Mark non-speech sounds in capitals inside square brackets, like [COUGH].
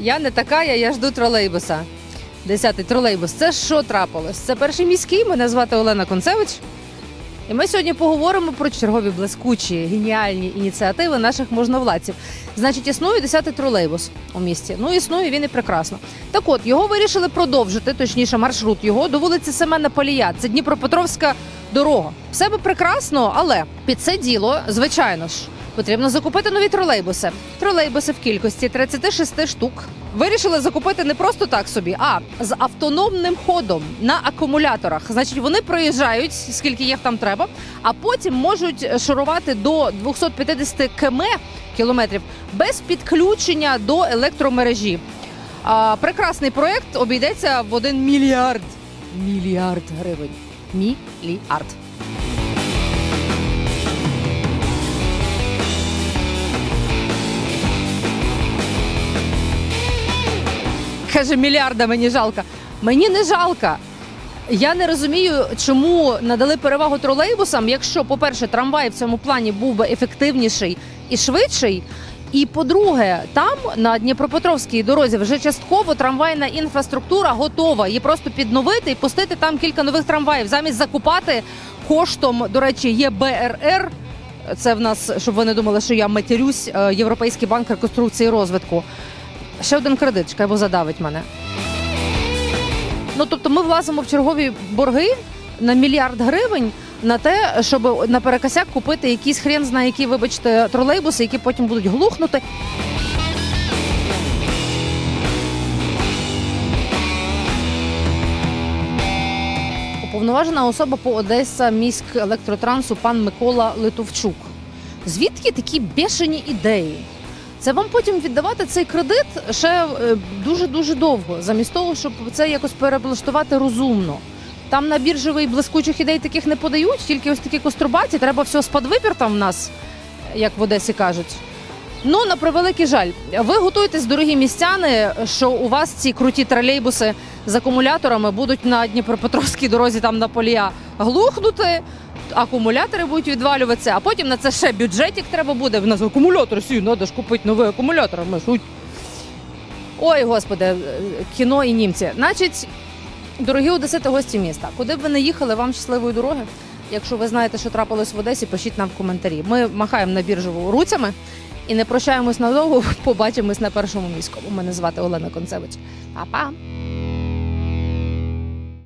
Я не така, я, жду тролейбуса. Десятий тролейбус. Це що трапилось? Це перший міський. Мене звати Олена Концевич. І ми сьогодні поговоримо про чергові блискучі, геніальні ініціативи наших можновладців. Значить, існує 10-й тролейбус у місті. Ну, існує він і прекрасно. Так от, його вирішили продовжити, точніше, маршрут його до вулиці Семена Полія. Це Дніпропетровська дорога. Все би прекрасно, але під це діло, звичайно ж, потрібно закупити нові тролейбуси. Тролейбуси в кількості 36 штук. Вирішили закупити не просто так собі, а з автономним ходом на акумуляторах. Значить, вони проїжджають, скільки їх там треба, а потім можуть шурувати до 250 км кілометрів без підключення до електромережі. А, прекрасний проект обійдеться в 1 мільярд. Мільярд гривень. Мільярд. Каже, мільярда мені жалко. Мені не жалко. Я не розумію, чому надали перевагу тролейбусам, якщо, по-перше, трамвай в цьому плані був би ефективніший і швидший. І по-друге, там на Дніпропетровській дорозі вже частково трамвайна інфраструктура готова. Її просто підновити і пустити там кілька нових трамваїв, замість закупати коштом, до речі, ЄБРР. Це в нас, щоб ви не думали, що я матерюсь, е, Європейський банк реконструкції і розвитку. Ще один кредит, чекай, бо задавить мене. Ну тобто ми влазимо в чергові борги на мільярд гривень на те, щоб на перекосяк купити якийсь хрен знає які, вибачте, тролейбуси, які потім будуть глухнути. Уповноважена особа по Одеса міськ електротрансу пан Микола Литовчук. Звідки такі бешені ідеї? Це вам потім віддавати цей кредит ще дуже дуже довго, замість того, щоб це якось переблаштувати розумно. Там на біржовий блискучих ідей таких не подають, тільки ось такі кострубаті. Треба все з там в нас, як в Одесі кажуть. Ну, на превеликий жаль, ви готуєтесь, дорогі містяни, що у вас ці круті тролейбуси з акумуляторами будуть на Дніпропетровській дорозі там на полія глухнути. Акумулятори будуть відвалюватися, а потім на це ще бюджетик треба буде. В нас акумулятор сі, треба ж купити новий акумулятор. Ми ж. Ой, господи, е, кіно і німці. Значить, дорогі одесити, гості міста, куди б ви не їхали, вам щасливої дороги. Якщо ви знаєте, що трапилось в Одесі, пишіть нам в коментарі. Ми махаємо на біржову руцями і не прощаємось надовго. [LAUGHS] Побачимось на першому міському. Мене звати Олена Концевич. Па-па!